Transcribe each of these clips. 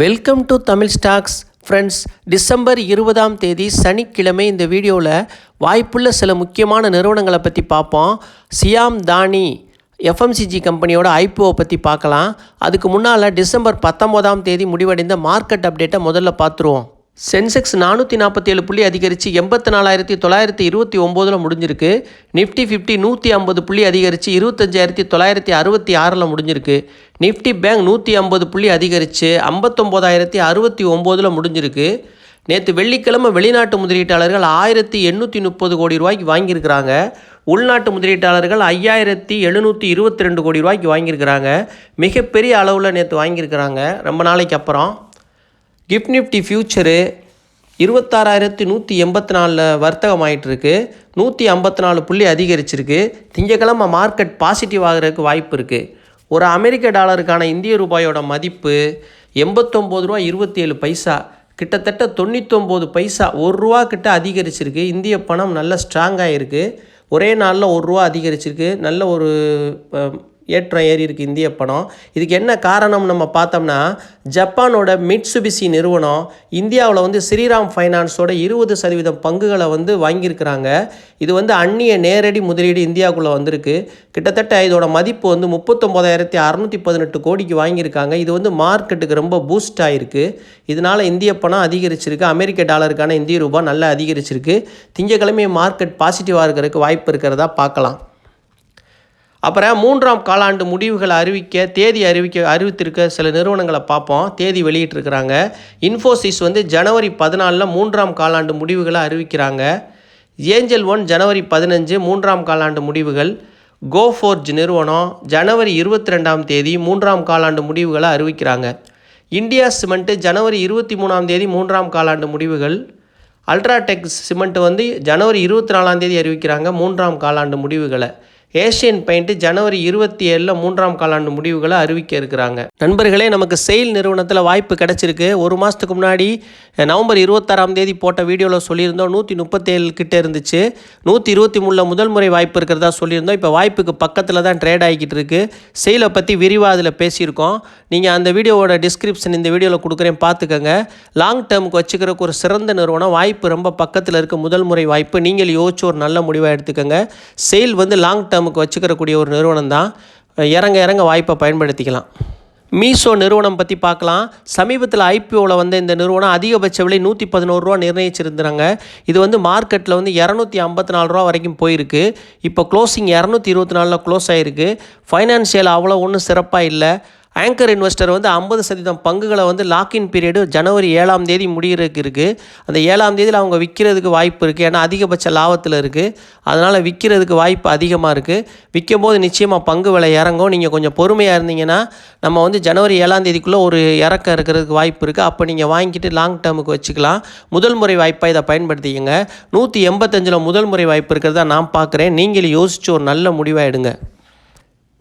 Welcome to Tamil stocks friends December இருபதாம் தேதி சனிக்கிழமை இந்த வீடியோவில் வாய்ப்புள்ள சில முக்கியமான நிறுவனங்களை பற்றி பார்ப்போம். சியாம் தானி எஃப்எம்சிஜி கம்பெனியோட ஐபிஓ பற்றி பார்க்கலாம். அதுக்கு முன்னால் டிசம்பர் பத்தொம்போதாம் தேதி முடிவடைந்த மார்க்கெட் அப்டேட்டை முதல்ல பார்த்துருவோம். சென்செக்ஸ் நானூற்றி நாற்பத்தி ஏழு புள்ளி அதிகரித்து எண்பத்தி நாலாயிரத்தி தொள்ளாயிரத்தி இருபத்தி ஒம்போதில் முடிஞ்சிருக்கு. நிஃப்டி ஃபிஃப்டி நூற்றி ஐம்பது புள்ளி அதிகரித்து இருபத்தஞ்சாயிரத்தி தொள்ளாயிரத்தி அறுபத்தி ஆறில் முடிஞ்சிருக்கு. நிஃப்டி பேங்க் நூற்றி ஐம்பது புள்ளி அதிகரித்து ஐம்பத்தொம்போதாயிரத்தி அறுபத்தி ஒம்போதில் முடிஞ்சிருக்கு. நேற்று வெள்ளிக்கிழமை வெளிநாட்டு முதலீட்டாளர்கள் ஆயிரத்தி எண்ணூற்றி முப்பது கோடி ரூபாய்க்கு வாங்கியிருக்கிறாங்க. உள்நாட்டு முதலீட்டாளர்கள் ஐயாயிரத்தி எழுநூற்றி இருபத்தி ரெண்டு கோடி ரூபாய்க்கு வாங்கியிருக்கிறாங்க. மிகப்பெரிய அளவில் நேற்று வாங்கியிருக்கிறாங்க. ரொம்ப நாளைக்கு அப்புறம். கிஃப்ட் நிஃப்டி ஃபியூச்சரு இருபத்தாறாயிரத்தி நூற்றி எண்பத்தி நாலில் வர்த்தகம் ஆயிட்டிருக்கு நூற்றி ஐம்பத்தி நாலு புள்ளி அதிகரிச்சிருக்கு. திங்கக்கிழமை மார்க்கெட் பாசிட்டிவ் ஆகிறதுக்கு வாய்ப்பு இருக்குது ஒரு அமெரிக்க டாலருக்கான இந்திய ரூபாயோட மதிப்பு எண்பத்தொம்போது ரூபா இருபத்தி ஏழு பைசா. கிட்டத்தட்ட தொண்ணூத்தொம்பது பைசா ஒரு ரூபா கிட்ட அதிகரிச்சிருக்கு. இந்திய பணம் நல்ல ஸ்ட்ராங்காக இருக்குது ஒரே நாளில் ஒரு ரூபா அதிகரிச்சிருக்கு. நல்ல ஒரு ஏற்றம் ஏறி இருக்கு இந்திய பணம் இதுக்கு என்ன காரணம் நம்ம பார்த்தோம்னா ஜப்பானோட மிட்சுபிசி நிறுவனம் இந்தியாவில் வந்து ஸ்ரீராம் ஃபைனான்ஸோட இருபது சதவீதம் பங்குகளை வந்து வாங்கியிருக்கிறாங்க. இது வந்து அந்நிய நேரடி முதலீடு இந்தியாவுக்குள்ளே வந்திருக்கு. கிட்டத்தட்ட இதோட மதிப்பு வந்து முப்பத்தொம்போதாயிரத்தி அறநூற்றி பதினெட்டு கோடிக்கு வாங்கியிருக்காங்க. இது வந்து மார்க்கெட்டுக்கு ரொம்ப பூஸ்ட் ஆகிருக்கு இதனால் இந்திய பணம் அதிகரிச்சிருக்கு. அமெரிக்க டாலருக்கான இந்திய ரூபாய் நல்லா அதிகரிச்சிருக்கு. திங்கக்கிழமை மார்க்கெட் பாசிட்டிவாக இருக்கிறதுக்கு வாய்ப்பு இருக்கிறதா பார்க்கலாம். அப்புறம் மூன்றாம் காலாண்டு முடிவுகளை அறிவிக்க தேதி அறிவிக்க அறிவித்திருக்க சில நிறுவனங்களை பார்ப்போம். தேதி வெளியிட்டிருக்கிறாங்க. இன்ஃபோசிஸ் வந்து ஜனவரி பதினாலில் மூன்றாம் காலாண்டு முடிவுகளை அறிவிக்கிறாங்க. ஏஞ்சல் ஒன் ஜனவரி பதினஞ்சு மூன்றாம் காலாண்டு முடிவுகள். கோஃபோர்ஜ் நிறுவனம் ஜனவரி இருபத்தி ரெண்டாம் தேதி மூன்றாம் காலாண்டு முடிவுகளை அறிவிக்கிறாங்க. இந்தியா சிமெண்ட்டு ஜனவரி இருபத்தி மூணாம் தேதி மூன்றாம் காலாண்டு முடிவுகள். அல்ட்ராடெக் சிமெண்ட் வந்து ஜனவரி இருபத்தி நாலாம் தேதி அறிவிக்கிறாங்க மூன்றாம் காலாண்டு முடிவுகளை. ஏஷியன் பெயிண்ட் ஜனவரி இருபத்தி ஏழில் மூன்றாம் காலாண்டு முடிவுகளை அறிவிக்க இருக்கிறாங்க. நண்பர்களே நமக்கு செயல் நிறுவனத்தில் வாய்ப்பு கிடைச்சிருக்கு. ஒரு மாதத்துக்கு முன்னாடி நவம்பர் இருபத்தாறாம் தேதி போட்ட வீடியோவில் சொல்லியிருந்தோம். நூற்றி முப்பத்தேழு கிட்ட இருந்துச்சு. நூற்றி இருபத்தி மூணில் முதல் முறை வாய்ப்பு இருக்கிறதா சொல்லியிருந்தோம். இப்போ வாய்ப்புக்கு பக்கத்தில் தான் ட்ரேட் ஆகிக்கிட்டு இருக்கு. செயலை பற்றி விரிவாக அதில் பேசியிருக்கோம். நீங்கள் அந்த வீடியோவோட டிஸ்கிரிப்ஷன் இந்த வீடியோவில் கொடுக்குறேன் பார்த்துக்கோங்க லாங் டேர்முக்கு வச்சுக்கிறதுக்கு ஒரு சிறந்த நிறுவனம். வாய்ப்பு ரொம்ப பக்கத்தில் இருக்க. முதல் முறை வாய்ப்பு. நீங்கள் யோசிச்சு ஒரு நல்ல முடிவாக எடுத்துக்கோங்க. சேல் வந்து லாங் நமக்கு வச்சுக்கிறக்கூடிய ஒரு நிறுவனம் தான் இறங்க இறங்க வாய்ப்பை பயன்படுத்திக்கலாம். மீஷோ நிறுவனம் பற்றி பார்க்கலாம். சமீபத்தில் ஐபிஓவில் வந்த இந்த நிறுவனம் அதிகபட்ச விலை நூற்றி பதினோரு ரூபா நிர்ணயிச்சிருந்தாங்க. இது வந்து மார்க்கெட்டில் வந்து இரநூத்தி ஐம்பத்தி நாலு ரூபா வரைக்கும் போயிருக்கு. இப்போ க்ளோசிங் இரநூத்தி இருபத்தி நாலில் க்ளோஸ் ஆகிருக்கு ஃபைனான்ஷியல் அவ்வளோ ஒன்றும் சிறப்பாக இல்லை. ஆங்கர் இன்வெஸ்டர் வந்து ஐம்பது சதவீதம் பங்குகளை வந்து லாக்இன் பீரியடு ஜனவரி ஏழாம் தேதி முடிகிறதுக்கு இருக்குது அந்த ஏழாம் தேதியில் அவங்க விற்கிறதுக்கு வாய்ப்பு இருக்குது ஏன்னா அதிகபட்ச லாபத்தில் இருக்குது அதனால் விற்கிறதுக்கு வாய்ப்பு அதிகமாக இருக்குது விற்கும் போது நிச்சயமாக பங்கு விலை இறங்கும். நீங்கள் கொஞ்சம் பொறுமையாக இருந்தீங்கன்னா நம்ம வந்து ஜனவரி ஏழாம் தேதிக்குள்ளே ஒரு இறக்கம் இருக்கிறதுக்கு வாய்ப்பு இருக்குது அப்போ நீங்கள் வாங்கிட்டு லாங் டேர்முக்கு வச்சுக்கலாம். முதல் முறை வாய்ப்பாக இதை பயன்படுத்திக்கங்க. நூற்றி எண்பத்தஞ்சில் முதல் முறை வாய்ப்பு இருக்கிறதா நான் பார்க்குறேன் நீங்கள் யோசிச்சு ஒரு நல்ல முடிவாக எடுங்க.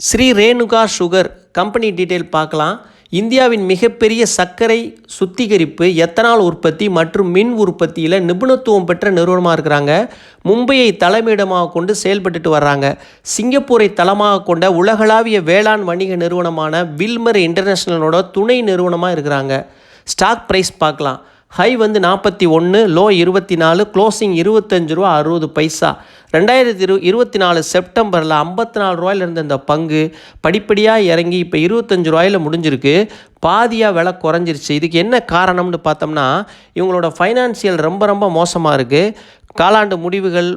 Shree Renuka sugar company detail பார்க்கலாம். இந்தியாவின் மிகப்பெரிய சர்க்கரை சுத்திகரிப்பு எத்தனால் உற்பத்தி மற்றும் மின் உற்பத்தியில் நிபுணத்துவம் பெற்ற நிறுவனமாக இருக்கிறாங்க. மும்பையை தலைமையிடமாக கொண்டு செயல்பட்டுட்டு வர்றாங்க. சிங்கப்பூரை தளமாக கொண்ட உலகளாவிய வேளாண் வணிக நிறுவனமான வில்மர் இன்டர்நேஷ்னலோட துணை நிறுவனமாக இருக்கிறாங்க. ஸ்டாக் ப்ரைஸ் பார்க்கலாம். ஹை வந்து நாற்பத்தி ஒன்று லோ இருபத்தி நாலு க்ளோசிங் இருபத்தஞ்சு ரூபா அறுபது பைசா. ரெண்டாயிரத்தி இரு இருபத்தி நாலு செப்டம்பரில் ஐம்பத்தி நாலு ரூபாயில் இருந்த இந்த பங்கு படிப்படியாக இறங்கி இப்போ இருபத்தஞ்சு ரூபாயில் முடிஞ்சிருக்கு. பாதியாக விலை குறைஞ்சிருச்சு. இதுக்கு என்ன காரணம்னு பார்த்தோம்னா இவங்களோட ஃபைனான்சியல் ரொம்ப ரொம்ப மோசமாக இருக்குது காலாண்டு முடிவுகள்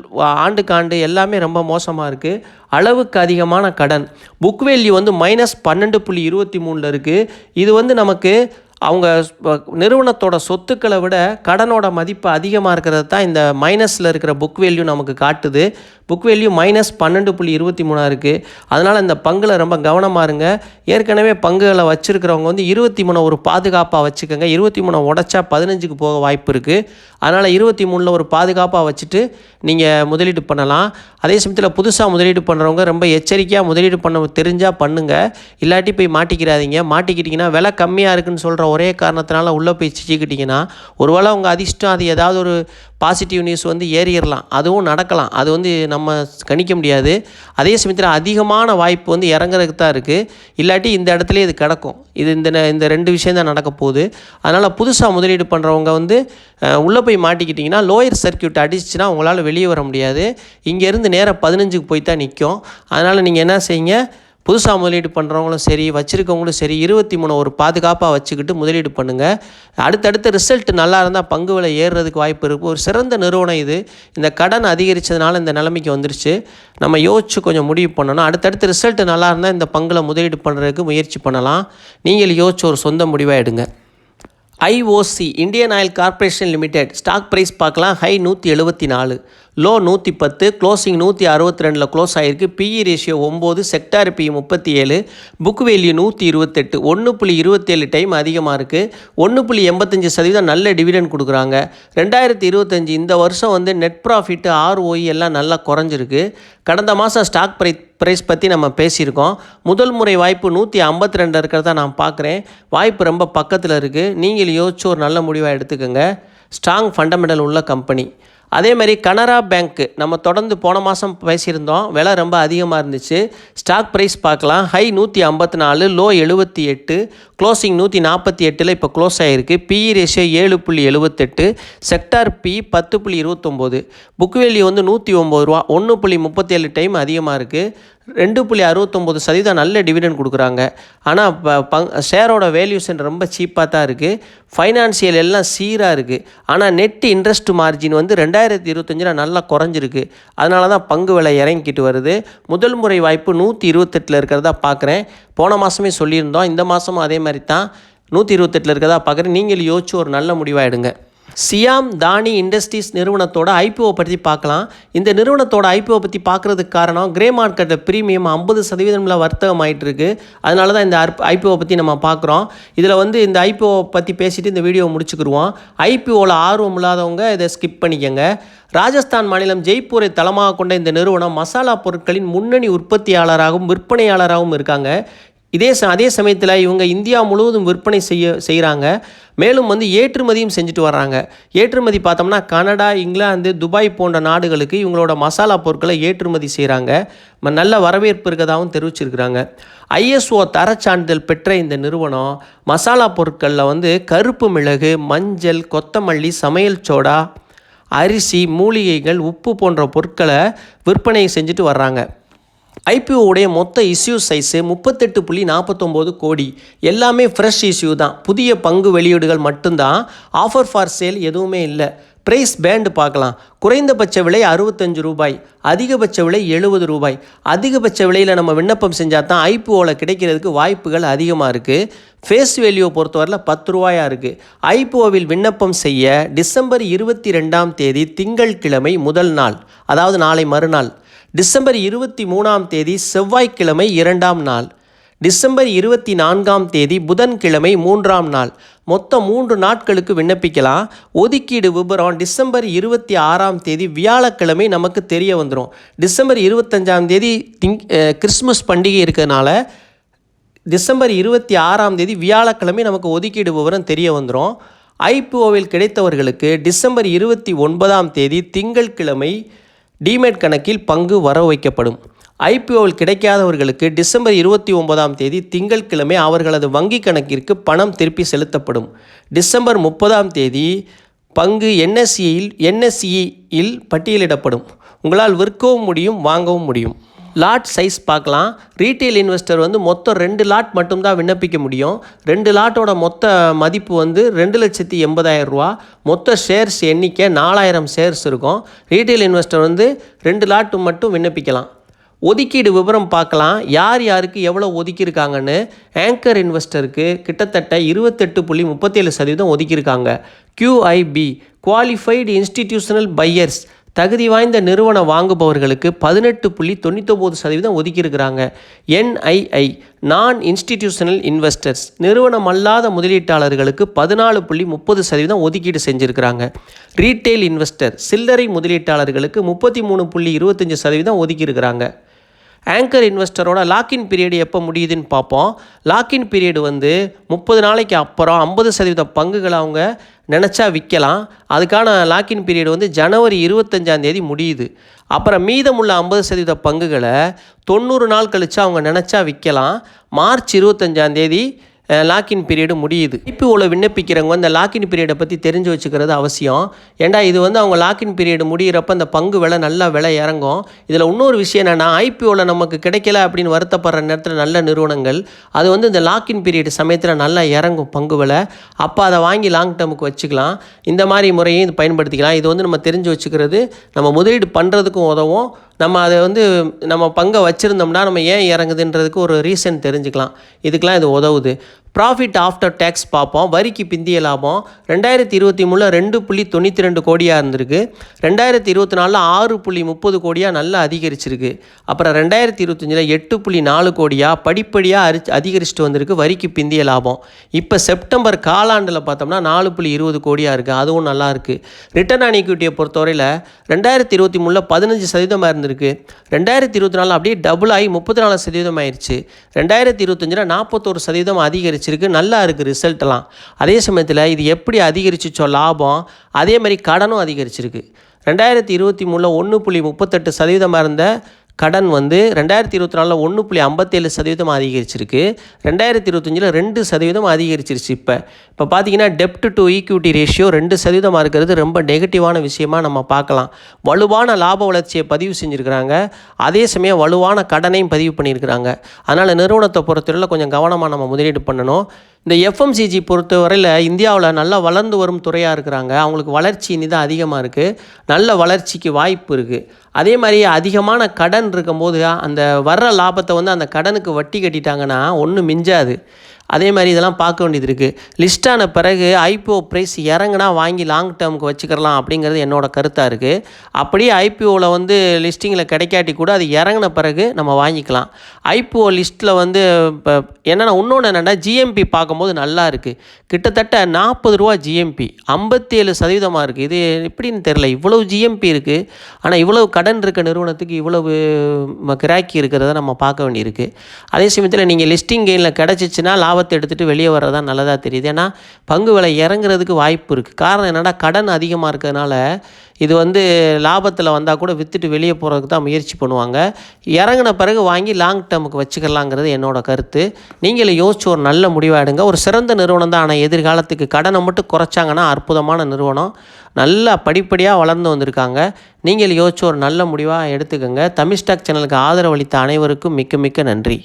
ஆண்டுக்காண்டு எல்லாமே ரொம்ப மோசமாக இருக்குது அளவுக்கு அதிகமான கடன். புக் வேல்யூ வந்து மைனஸ் பன்னெண்டு புள்ளி இருபத்தி மூணில் இருக்குது இது வந்து நமக்கு அவங்க நிறுவனத்தோட சொத்துக்களை விட கடனோட மதிப்பு அதிகமாக இருக்கிறது தான் இந்த மைனஸில் இருக்கிற புக் வேல்யூ நமக்கு காட்டுது. புக் வேல்யூ மைனஸ் பன்னெண்டு புள்ளி இருபத்தி மூணாக இருக்குது அதனால் இந்த பங்கில் ரொம்ப கவனமாக இருங்க. ஏற்கனவே பங்குகளை வச்சுருக்கிறவங்க வந்து இருபத்தி மூணை ஒரு பாதுகாப்பாக வச்சுக்கோங்க. இருபத்தி மூணை உடச்சா பதினஞ்சுக்கு போக வாய்ப்பு இருக்குது அதனால் இருபத்தி மூணில் ஒரு பாதுகாப்பாக வச்சுட்டு நீங்கள் முதலீடு பண்ணலாம். அதே சமயத்தில் புதுசாக முதலீடு பண்ணுறவங்க ரொம்ப எச்சரிக்கையாக முதலீடு பண்ண தெரிஞ்சால் பண்ணுங்கள் இல்லாட்டி போய் மாட்டிக்கிறாதீங்க. மாட்டிக்கிட்டிங்கன்னா விலை கம்மியாக இருக்குன்னு சொல்கிற ஒரே காரணத்தினால உள்ளே போய் சிக்கிக்கிட்டிங்கன்னா ஒருவேளை உங்கள் அதிர்ஷ்டம் அது ஏதாவது ஒரு பாசிட்டிவ் நியூஸ் வந்து ஏறிடலாம் அதுவும் நடக்கலாம். அது வந்து நம்ம கணிக்க முடியாது. அதே சமயத்தில் அதிகமான வாய்ப்பு வந்து இறங்குறதுக்கு தான் இருக்குது இல்லாட்டி இந்த இடத்துல இது கிடக்கும். இது இந்த ந- இந்த ரெண்டு விஷயம் தான் நடக்க போகுது. அதனால் புதுசாக முதலீடு பண்ணுறவங்க வந்து உள்ளே போய் மாட்டிக்கிட்டிங்கன்னா லோயர் சர்க்கியூட் அடிச்சுன்னா உங்களால் வெளியே வர முடியாது. இங்கேருந்து நேராக பதினஞ்சுக்கு போய் தான் நிற்கும் அதனால் நீங்கள் என்ன செய்யுங்க புதுசாக முதலீடு பண்ணுறவங்களும் சரி வச்சுருக்கவங்களும் சரி இருபத்தி மூணு ஒரு பாதுகாப்பாக வச்சுக்கிட்டு முதலீடு பண்ணுங்கள் அடுத்தடுத்த ரிசல்ட் நல்லா இருந்தால் பங்கு விலை ஏறுறதுக்கு வாய்ப்பு இருக்குது ஒரு சிறந்த நிறுவனம் இது. இந்த கடன் அதிகரித்ததுனால இந்த நிலைமைக்கு வந்துருச்சு. நம்ம யோசிச்சு கொஞ்சம் முடிவு பண்ணணும். அடுத்தடுத்த ரிசல்ட் நல்லா இருந்தால் இந்த பங்கில் முதலீடு பண்ணுறதுக்கு முயற்சி பண்ணலாம். நீங்கள் யோசிச்சு ஒரு சொந்த முடிவாக எடுங்க. IOC Indian oil corporation limited. Stock price பார்க்கலாம். ஹை நூற்றி எழுபத்தி நாலு. லோ நூற்றி பத்து க்ளோசிங் நூற்றி அறுபத்தி ரெண்டில் க்ளோஸ் ஆகிருக்கு பிஇ ரேஷியோ ஒம்பது செக்டார் பி முப்பத்தி ஏழு புக் வேல்யூ நூற்றி இருபத்தெட்டு ஒன்று புள்ளி இருபத்தேழு டைம் அதிகமாக இருக்குது ஒன்று புள்ளி எண்பத்தஞ்சு சதவீதம் நல்ல டிவிடெண்ட் கொடுக்குறாங்க. ரெண்டாயிரத்தி இருபத்தஞ்சி இந்த வருஷம் வந்து நெட் ப்ராஃபிட்டு ஆர்ஓஇ எல்லாம் நல்லா குறைஞ்சிருக்கு. கடந்த மாதம் ஸ்டாக் ப்ரை ப்ரைஸ் பற்றி நம்ம பேசியிருக்கோம். முதல் முறை வாய்ப்பு நூற்றி ஐம்பத்தி ரெண்டு இருக்கிறத நான் பார்க்குறேன் வாய்ப்பு ரொம்ப பக்கத்தில் இருக்குது நீங்கள் யோசிச்சு ஒரு நல்ல முடிவாக எடுத்துக்கோங்க. ஸ்ட்ராங் ஃபண்டமெண்டல் உள்ள கம்பெனி அதே மாதிரி கனரா பேங்க்கு நம்ம தொடர்ந்து போன மாதம் பேசியிருந்தோம். விலை ரொம்ப அதிகமாக இருந்துச்சு. ஸ்டாக் ப்ரைஸ் பார்க்கலாம். ஹை நூற்றி ஐம்பத்தி நாலு லோ எழுபத்தி எட்டு க்ளோசிங் நூற்றி நாற்பத்தி எட்டில் இப்போ க்ளோஸ் ஆகிருக்கு பிஇ ரேஷியோ ஏழு புள்ளி எழுபத்தெட்டு செக்டார் பி பத்து புள்ளி இருபத்தொம்போது புக் வேல்யூ வந்து நூற்றி ஒம்பது ரூபா ஒன்று புள்ளி முப்பத்தேழு டைம் அதிகமாக இருக்குது ரெண்டு புள்ளி அறுபத்தொம்போது சதவீதம் நல்ல டிவிடெண்ட் கொடுக்குறாங்க. ஆனால் ப பங் ஷேரோட வேல்யூஷன் ரொம்ப சீப்பாக தான் இருக்குது ஃபைனான்சியல் எல்லாம் சீராக இருக்குது ஆனால் நெட் இன்ட்ரெஸ்ட் மார்ஜின் வந்து ரெண்டாயிரத்தி இருபத்தஞ்சில் நல்லா குறைஞ்சிருக்கு. அதனால தான் பங்கு விலை இறங்கிக்கிட்டு வருது. முதல் முறை வாய்ப்பு நூற்றி இருபத்தெட்டில் இருக்கிறதா பார்க்குறேன் போன மாதமே சொல்லியிருந்தோம். இந்த மாதமும் அதே மாதிரி தான். நூற்றி இருபத்தெட்டில் இருக்கிறதா பார்க்குறேன் நீங்கள் யோசிச்சு ஒரு நல்ல முடிவாக எடுங்க. சியாம் தானி இண்டஸ்ட்ரீஸ் நிறுவனத்தோட ஐபிஓ பற்றி பார்க்கலாம். இந்த நிறுவனத்தோட ஐபிஓ பற்றி பார்க்குறதுக்கு காரணம் கிரே மார்க்கெட்டில் ப்ரீமியம் ஐம்பது சதவீதம்ல வர்த்தகம் ஆயிட்டு இருக்கு அதனால தான் இந்த ஐபிஓ பற்றி நம்ம பார்க்குறோம். இதில் வந்து இந்த ஐபிஓ பற்றி பேசிட்டு இந்த வீடியோ முடிச்சுக்கிடுவோம் ஐபிஓவில் ஆர்வம் இல்லாதவங்க இதை ஸ்கிப் பண்ணிக்கோங்க. ராஜஸ்தான் மாநிலம் ஜெய்ப்பூரை தளமாக கொண்ட இந்த நிறுவனம் மசாலா பொருட்களின் முன்னணி உற்பத்தியாளராகவும் விற்பனையாளராகவும் இருக்காங்க. இதே ச அதே சமயத்தில் இவங்க இந்தியா முழுவதும் விற்பனை செய்ய செய்கிறாங்க மேலும் வந்து ஏற்றுமதியும் செஞ்சுட்டு வர்றாங்க. ஏற்றுமதி பார்த்தோம்னா கனடா இங்கிலாந்து துபாய் போன்ற நாடுகளுக்கு இவங்களோட மசாலா பொருட்களை ஏற்றுமதி செய்கிறாங்க நல்ல வரவேற்பு இருக்கதாகவும் தெரிவிச்சிருக்கிறாங்க. ஐஎஸ்ஓ தரச்சான்றிதழ் பெற்ற இந்த நிறுவனம் மசாலா பொருட்களில் வந்து கருப்பு மிளகு மஞ்சள் கொத்தமல்லி சமையல் சோடா அரிசி மூலிகைகள் உப்பு போன்ற பொருட்களை விற்பனை செஞ்சுட்டு வர்றாங்க. ஐபிஓடைய மொத்த இஷ்யூ சைஸு முப்பத்தெட்டு புள்ளி நாற்பத்தொம்போது கோடி. எல்லாமே ஃப்ரெஷ் இஷ்யூ தான். புதிய பங்கு வெளியீடுகள் மட்டும்தான். ஆஃபர் ஃபார் சேல் எதுவுமே இல்லை. ப்ரைஸ் பேண்டு பார்க்கலாம். குறைந்தபட்ச விலை அறுபத்தஞ்சு ரூபாய். அதிகபட்ச விலை எழுபது ரூபாய். அதிகபட்ச விலையில் நம்ம விண்ணப்பம் செஞ்சால் தான் ஐபிஓவில் கிடைக்கிறதுக்கு வாய்ப்புகள் அதிகமாக இருக்குது ஃபேஸ் வேல்யூ பொறுத்தவரையில் பத்து ரூபாயாக இருக்குது ஐபிஓவில் விண்ணப்பம் செய்ய டிசம்பர் இருபத்தி ரெண்டாம் தேதி திங்கட்கிழமை முதல் நாள். அதாவது நாளை மறுநாள். டிசம்பர் இருபத்தி மூணாம் தேதி செவ்வாய்க்கிழமை இரண்டாம் நாள். டிசம்பர் இருபத்தி நான்காம் தேதி புதன்கிழமை மூன்றாம் நாள். மொத்தம் மூன்று நாட்களுக்கு விண்ணப்பிக்கலாம். ஒதுக்கீடு விபரம் டிசம்பர் இருபத்தி ஆறாம் தேதி வியாழக்கிழமை நமக்கு தெரிய வந்துடும் டிசம்பர் இருபத்தஞ்சாம் தேதி திங் கிறிஸ்மஸ் பண்டிகை இருக்கிறதுனால டிசம்பர் இருபத்தி ஆறாம் தேதி வியாழக்கிழமை நமக்கு ஒதுக்கீடு விவரம் தெரிய வந்துடும் ஐபிஓவில் கிடைத்தவர்களுக்கு டிசம்பர் இருபத்தி ஒன்பதாம் தேதி திங்கட்கிழமை டிமேட் கணக்கில் பங்கு வர வைக்கப்படும் ஐபிஓவில் கிடைக்காதவர்களுக்கு டிசம்பர் இருபத்தி ஒன்பதாம் தேதி திங்கட்கிழமை அவர்களது வங்கி கணக்கிற்கு பணம் திருப்பி செலுத்தப்படும். டிசம்பர் முப்பதாம் தேதி பங்கு என்எஸ்சியில் என்எஸ்சியில் பட்டியலிடப்படும். உங்களால் விற்கவும் முடியும் வாங்கவும் முடியும். லாட் சைஸ் பார்க்கலாம். ரீட்டைல் இன்வெஸ்டர் வந்து மொத்தம் ரெண்டு லாட் மட்டும்தான் விண்ணப்பிக்க முடியும். ரெண்டு லாட்டோட மொத்த மதிப்பு வந்து ரெண்டு லட்சத்தி எண்பதாயிரம் ரூபா. மொத்த ஷேர்ஸ் எண்ணிக்கை நாலாயிரம் ஷேர்ஸ் இருக்கும். ரீட்டைல் இன்வெஸ்டர் வந்து ரெண்டு லாட்டு மட்டும் விண்ணப்பிக்கலாம். ஒதுக்கீடு விவரம் பார்க்கலாம். யார் யாருக்கு எவ்வளோ ஒதுக்கியிருக்காங்கன்னு. ஆங்கர் இன்வெஸ்டருக்கு கிட்டத்தட்ட இருபத்தெட்டு புள்ளி முப்பத்தேழு சதவீதம் ஒதுக்கியிருக்காங்க. க்யூஐபி குவாலிஃபைடு இன்ஸ்டிடியூஷனல் பையர்ஸ் தகுதி வாய்ந்த நிறுவன வாங்குபவர்களுக்கு பதினெட்டு புள்ளி தொண்ணூத்தொம்பது சதவீதம் ஒதுக்கியிருக்கிறாங்க. என்ஐஐ நான் இன்ஸ்டிடியூஷனல் இன்வெஸ்டர்ஸ் நிறுவனம் அல்லாத முதலீட்டாளர்களுக்கு பதினாலு புள்ளி முப்பது சதவீதம் ஒதுக்கீடு செஞ்சுருக்கிறாங்க. ரீட்டைல் இன்வெஸ்டர் சில்லறை முதலீட்டாளர்களுக்கு முப்பத்தி மூணு புள்ளி இருபத்தஞ்சி சதவீதம் ஒதுக்கியிருக்கிறாங்க. ஆங்கர் இன்வெஸ்டரோட லாக்இன் பீரியட் எப்போ முடியுதுன்னு பார்ப்போம். லாக்இன் பீரியடு வந்து முப்பது நாளைக்கு அப்புறம் ஐம்பது சதவீத பங்குகளை அவங்க நினச்சா விற்கலாம் அதுக்கான லாக்கின் பீரியட் வந்து ஜனவரி இருபத்தஞ்சாம் தேதி முடியுது. அப்புறம் மீதமுள்ள ஐம்பது சதவீத பங்குகளை தொண்ணூறு நாள் கழித்து அவங்க நினச்சா விற்கலாம் மார்ச் இருபத்தஞ்சாந்தேதி லாக்இன் பீரியடு முடியுது. ஐபிஓவில் விண்ணப்பிக்கிறவங்க இந்த லாக்கின் பீரியடை பற்றி தெரிஞ்சு வச்சுக்கிறது அவசியம். ஏன்டா இது வந்து அவங்க லாக்கின் பீரியடு முடியிறப்ப அந்த பங்கு விலை நல்லா விலை இறங்கும். இதில் இன்னொரு விஷயம் என்னென்னா ஐபிஓவில் நமக்கு கிடைக்கல அப்படின்னு வருத்தப்படுற நேரத்தில் நல்ல நிறுவனங்கள் அது வந்து இந்த லாக்கின் பீரியட் சமயத்தில் நல்லா இறங்கும் பங்கு விலை. அப்போ அதை வாங்கி லாங் டேர்முக்கு வச்சுக்கலாம். இந்த மாதிரி முறையும் இது பயன்படுத்திக்கலாம். இது வந்து நம்ம தெரிஞ்சு வச்சுக்கிறது நம்ம முதலீடு பண்ணுறதுக்கும் உதவும். நம்ம அதை வந்து நம்ம பங்கை வச்சுருந்தோம்னா நம்ம ஏன் இறங்குதுன்றதுக்கு ஒரு ரீசன் தெரிஞ்சுக்கலாம். இதுக்கெலாம் இது உதவுது. ப்ராஃபிட் ஆஃப்டர் டேக்ஸ் பார்ப்போம் வரிக்கு பிந்திய லாபம் ரெண்டாயிரத்தி இருபத்தி மூணில் ரெண்டு புள்ளி தொண்ணூற்றி ரெண்டு கோடியாக இருந்திருக்கு. ரெண்டாயிரத்தி இருபத்தி நாலில் ஆறு புள்ளி முப்பது கோடியாக நல்லா அதிகரிச்சிருக்கு. அப்புறம் ரெண்டாயிரத்தி இருபத்தஞ்சில் எட்டு புள்ளி நாலு கோடியாக படிப்படியாக அரி அதிகரிச்சுட்டு வந்திருக்கு. வரிக்கு பிந்திய லாபம் இப்போ செப்டம்பர் காலாண்டில் பார்த்தோம்னா நாலு புள்ளி இருபது கோடியாக இருக்குது அதுவும் நல்லா இருக்குது ரிட்டர்ன் ஆன் ஈக்விட்டியை பொறுத்தவரையில் ரெண்டாயிரத்தி இருபத்தி மூணில் பதினஞ்சு சதவீதமாக இருந்திருக்கு. ரெண்டாயிரத்தி இருபத்தி நாலில் அப்படியே டபுள் ஆகி முப்பத்தி நாலு சதவீதம் ஆயிடுச்சு ரெண்டாயிரத்தி இருபத்தஞ்சில் நாற்பத்தோரு சதவீதம் அதிகரிச்சிருக்கு நல்லா இருக்குது ரிசல்ட்லாம் அதே சமயத்தில் இது எப்படி அதிகரிச்சிச்சோ லாபம் அதே மாதிரி கடனும் அதிகரிச்சிருக்கு. ரெண்டாயிரத்தி இருபத்தி மூணில் ஒன்று புள்ளி முப்பத்தெட்டு சதவீதமாக இருந்த கடன் வந்து ரெண்டாயிரத்தி இருபத்தி நாலில் ஒன்று புள்ளி ஐம்பத்தேழு சதவீதம் அதிகரிச்சிருக்கு. ரெண்டாயிரத்தி இருபத்தஞ்சில் ரெண்டு சதவீதம் அதிகரிச்சிருச்சு இப்போ. இப்போ பார்த்தீங்கன்னா டெப்ட் டு ஈக்விட்டி ரேஷியோ ரெண்டு சதவீதமாக இருக்கிறது ரொம்ப நெகட்டிவான விஷயமா நம்ம பார்க்கலாம். வலுவான லாப வளர்ச்சியை பதிவு செஞ்சுருக்கிறாங்க. அதே சமயம் வலுவான கடனையும் பதிவு பண்ணியிருக்கிறாங்க. அதனால் நிறுவனத்தை பொறுத்தவரையில் கொஞ்சம் கவனமாக நம்ம முதலீடு பண்ணணும். இந்த எஃப்எம்சிஜி பொறுத்தவரையில் இந்தியாவில் நல்லா வளர்ந்து வரும் துறையாக இருக்கிறாங்க. அவங்களுக்கு வளர்ச்சி இனிதான் அதிகமாக இருக்குது நல்ல வளர்ச்சிக்கு வாய்ப்பு இருக்குது அதே மாதிரி அதிகமான கடன் இருக்கும்போது அந்த வர்ற லாபத்தை வந்து அந்த கடனுக்கு வட்டி கட்டிட்டாங்கன்னா ஒன்றும் மிஞ்சாது. அதே மாதிரி இதெல்லாம் பார்க்க வேண்டியது இருக்குது லிஸ்ட்டான பிறகு ஐபிஓ ப்ரைஸ் இறங்குனா வாங்கி லாங் டேர்முக்கு வச்சுக்கலாம் அப்படிங்கிறது என்னோட கருத்தாக இருக்குது அப்படியே ஐபிஓவில் வந்து லிஸ்டிங்கில் கிடைக்காட்டி கூட அது இறங்கின பிறகு நம்ம வாங்கிக்கலாம். ஐபிஓ லிஸ்ட்டில் வந்து இப்போ என்னென்னா இன்னொன்று என்னென்னா ஜிஎம்பி பார்க்கும்போது நல்லா இருக்குது கிட்டத்தட்ட நாற்பது ரூபா ஜிஎம்பி ஐம்பத்தி ஏழு சதவீதமாக இருக்குது இது எப்படின்னு தெரில இவ்வளவு ஜிஎம்பி இருக்குது ஆனால் இவ்வளவு கடன் இருக்க நிறுவனத்துக்கு இவ்வளவு ம- கிராக்கி இருக்கிறத நம்ம பார்க்க வேண்டியிருக்கு. அதே சமயத்தில் நீங்கள் லிஸ்டிங் கெயினில் கிடச்சிச்சின்னா லாபத்தை எடுத்துகிட்டு வெளியே வர்றதா நல்லதாக தெரியுது. ஏன்னா பங்கு விலை இறங்குறதுக்கு வாய்ப்பு இருக்குது காரணம் என்னென்னா கடன் அதிகமாக இருக்கிறதுனால இது வந்து லாபத்தில் வந்தால் கூட விற்றுட்டு வெளியே போகிறதுக்கு தான் முயற்சி பண்ணுவாங்க. இறங்கின பிறகு வாங்கி லாங் டேர்முக்கு வச்சுக்கலாங்கிறது என்னோடய கருத்து. நீங்களும் யோசிச்சு ஒரு நல்ல முடிவாக எடுங்க. ஒரு சிறந்த நிறுவனம் தான். ஆனால் எதிர்காலத்துக்கு கடனை மட்டும் குறைச்சாங்கன்னா அற்புதமான நிறுவனம். நல்லா படிப்படியாக வளர்ந்து வந்திருக்காங்க. நீங்கள் யோசிச்சு ஒரு நல்ல முடிவாக எடுத்துக்கோங்க. தமிழ் ஸ்டாக் சேனலுக்கு ஆதரவு அளித்த அனைவருக்கும் மிக்க மிக்க நன்றி.